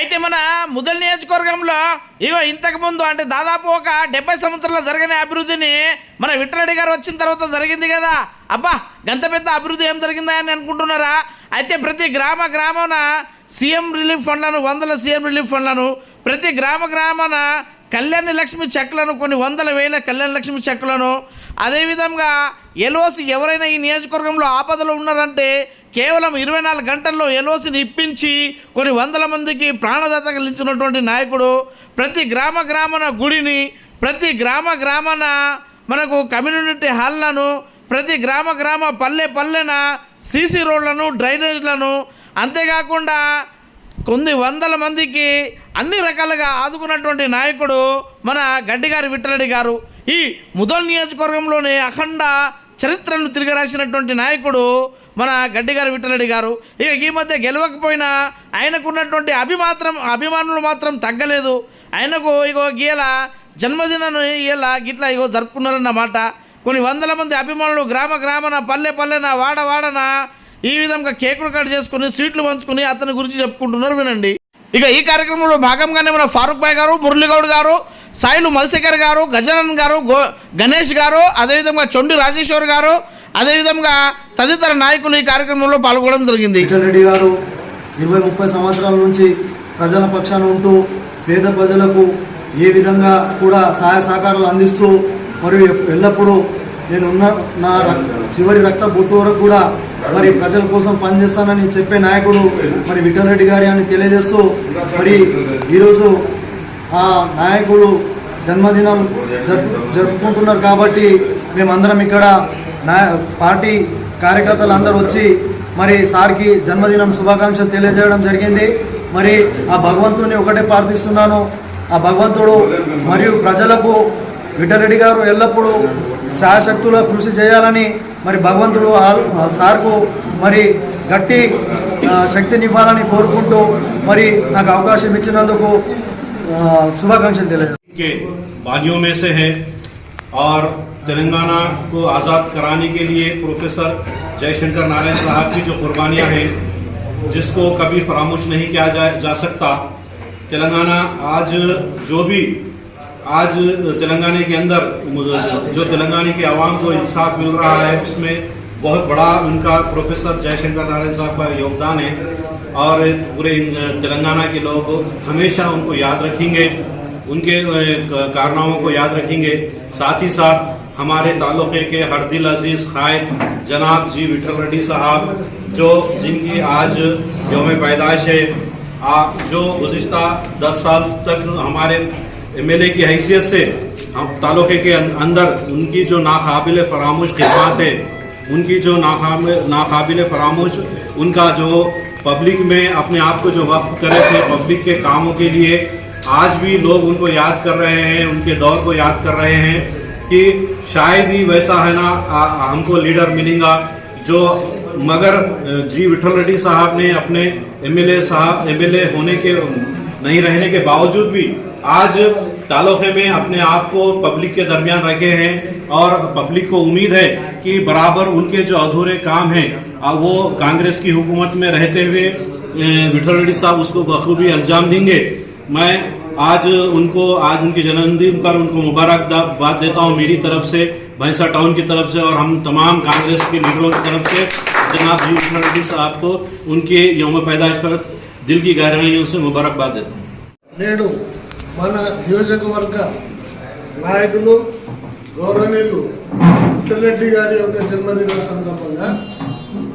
అయితే మన ముదల్ నియోజకవర్గంలో ఇగో ఇంతకు ముందు అంటే దాదాపు ఒక డెబ్బై సంవత్సరాలు జరిగిన అభివృద్ధిని మన విఠలరెడ్డి గారు వచ్చిన తర్వాత జరిగింది కదా. అబ్బా గంత పెద్ద అభివృద్ధి ఏం జరిగిందా అని అనుకుంటున్నారా? అయితే ప్రతి గ్రామ గ్రామాన సీఎం రిలీఫ్ ఫండ్లను వందల సీఎం రిలీఫ్ ఫండ్లను ప్రతి గ్రామ గ్రామాన కళ్యాణ లక్ష్మి చెక్కలను కొన్ని వందల వేల కళ్యాణ లక్ష్మి చెక్కులను అదేవిధంగా ఎల్ఓసి ఎవరైనా ఈ నియోజకవర్గంలో ఆపదలో ఉన్నారంటే కేవలం ఇరవై నాలుగు గంటల్లో ఎల్ఓసిని ఇప్పించి కొన్ని వందల మందికి ప్రాణదాత కలిగించినటువంటి నాయకుడు ప్రతి గ్రామ గ్రామన గుడిని ప్రతి గ్రామ గ్రామన మనకు కమ్యూనిటీ హాల్లను ప్రతి గ్రామ గ్రామ పల్లె పల్లెన సీసీ రోడ్లను డ్రైనేజ్లను అంతేకాకుండా కొన్ని వందల మందికి అన్ని రకాలుగా ఆదుకున్నటువంటి నాయకుడు మన గడ్డిగారి విట్టలడి గారు. ఈ ముదల్ నియోజకవర్గంలోనే అఖండ చరిత్రను తిరగరాసినటువంటి నాయకుడు మన గడ్డి గారు విఠలరెడ్డి గారు. ఇక ఈ మధ్య గెలవకపోయినా ఆయనకున్నటువంటి అభిమాత్రం అభిమానులు మాత్రం తగ్గలేదు. ఆయనకు ఇగో గీల జన్మదినాన్ని ఇలా గిట్లా ఇగో జరుపుకున్నారన్నమాట కొన్ని వందల మంది అభిమానులు గ్రామ గ్రామన పల్లె పల్లెన వాడ వాడన ఈ విధంగా కేకులు కట్ చేసుకుని సీట్లు పంచుకుని అతని గురించి చెప్పుకుంటున్నారు వినండి. ఇక ఈ కార్యక్రమంలో భాగంగానే మన ఫారూక్ భాయ్ గారు మురళీగౌడ్ గారు సాయిలు మధుశేఖర్ గారు గజానన్ గారు గో గణేష్ గారు అదేవిధంగా చొండు రాజేశ్వర్ గారు అదేవిధంగా తదితర నాయకులు ఈ కార్యక్రమంలో పాల్గొనడం జరిగింది. విఠల్ రెడ్డి గారు ఇరవై ముప్పై సంవత్సరాల నుంచి ప్రజల పక్షాన ఉంటూ పేద ప్రజలకు ఏ విధంగా కూడా సహాయ సహకారాలు అందిస్తూ మరియు ఎల్లప్పుడూ నేను ఉన్న నా చివరి రక్త బొట్టు వరకు కూడా మరి ప్రజల కోసం పనిచేస్తానని చెప్పే నాయకుడు మరి విఠలరెడ్డి గారి అని తెలియజేస్తూ మరి ఈరోజు ఆ నాయకుడు జన్మదినం జరుపుకుంటున్నారు కాబట్టి మేమందరం ఇక్కడ పార్టీ కార్యకర్తలు అందరూ వచ్చి మరి సార్కి జన్మదినం శుభాకాంక్షలు తెలియజేయడం జరిగింది. మరి ఆ భగవంతుని ఒకటే ప్రార్థిస్తున్నాను. ఆ భగవంతుడు మరియు ప్రజలకు విడ్డరెడ్డి గారు ఎల్లప్పుడూ శాశక్తుల కృషి చేయాలని మరి భగవంతుడు ఆ- సార్కు మరి గట్టి శక్తినివ్వాలని కోరుకుంటూ మరి నాకు అవకాశం ఇచ్చినందుకు शुभाकांक्षाएँ के बागियों में से हैं और तेलंगाना को आज़ाद कराने के लिए प्रोफेसर जयशंकर नारायण साहब की जो कुर्बानियाँ हैं जिसको कभी फरामोश नहीं किया जा, जा सकता। तेलंगाना आज जो भी आज तेलंगाना के अंदर जो तेलंगाना के आवाम को इंसाफ मिल रहा है उसमें बहुत बड़ा उनका प्रोफेसर जयशंकर नारायण साहब का योगदान है और पूरे तेलंगाना के लोग हमेशा उनको याद रखेंगे उनके कारनामों को याद रखेंगे। साथ ही साथ हमारे तालुके के हरदिल अज़ीज़ कायद जनाब जी विठल रेड्डी साहब जो जिनकी आज योम पैदाइश है आ, जो गुज्तर दस साल तक हमारे एमएलए की हैसियत से हम तालुके के अं- अंदर उनकी जो नाकबिल फरामोश खिदमत है उनकी जो नाकाम नाकाबिल फरामोश उनका जो पब्लिक में अपने आप को जो वक्फ करे थे पब्लिक के कामों के लिए आज भी लोग उनको याद कर रहे हैं उनके दौर को याद कर रहे हैं कि शायद ही वैसा है ना आ, हमको लीडर मिलेगा जो मगर जी विठल रेड्डी साहब ने अपने एमएलए साहब एमएलए होने के नहीं रहने के बावजूद भी आज तालुके में अपने आप को पब्लिक के दरमियान रखे हैं। और पब्लिक को उम्मीद है कि बराबर उनके जो अधूरे काम हैं वो कांग्रेस की हुकूमत में रहते हुए विठल रेड्डी साहब उसको बखूबी अंजाम देंगे। मैं आज उनको, आज उनके जन्मदिन पर उनको मुबारकबाद देता हूँ मेरी तरफ़ से, भैंसा टाउन की तरफ़ से और हम तमाम कांग्रेस के लीडरों की तरफ़ से, जनाब जी विठल रेड्डी साहब को उनके योम पैदाइश पर दिल की गहराइयों से मुबारकबाद देता हूँ। मन నాయకులు గౌరవనీయులు విఠలరెడ్డి గారి యొక్క జన్మదినం సందర్భంగా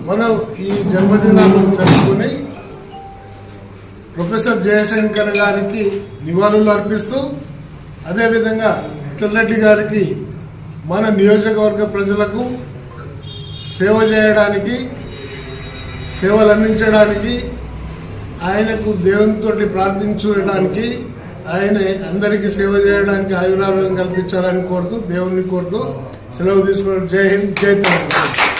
మనం ఈ జన్మదినాన్ని జరుపుకుని ప్రొఫెసర్ జయశంకర్ గారికి నివాళులు అర్పిస్తూ అదేవిధంగా విఠలరెడ్డి గారికి మన నియోజకవర్గ ప్రజలకు సేవ చేయడానికి సేవలు అందించడానికి ఆయనకు దేవునితోటి ప్రార్థించడానికి ఆయన అందరికీ సేవ చేయడానికి ఆయురారోగ్యం కల్పించాలని కోరుతూ దేవుణ్ణి కోరుతూ సెలవు తీసుకోవడం జై హింద్ జై తెలంగాణ.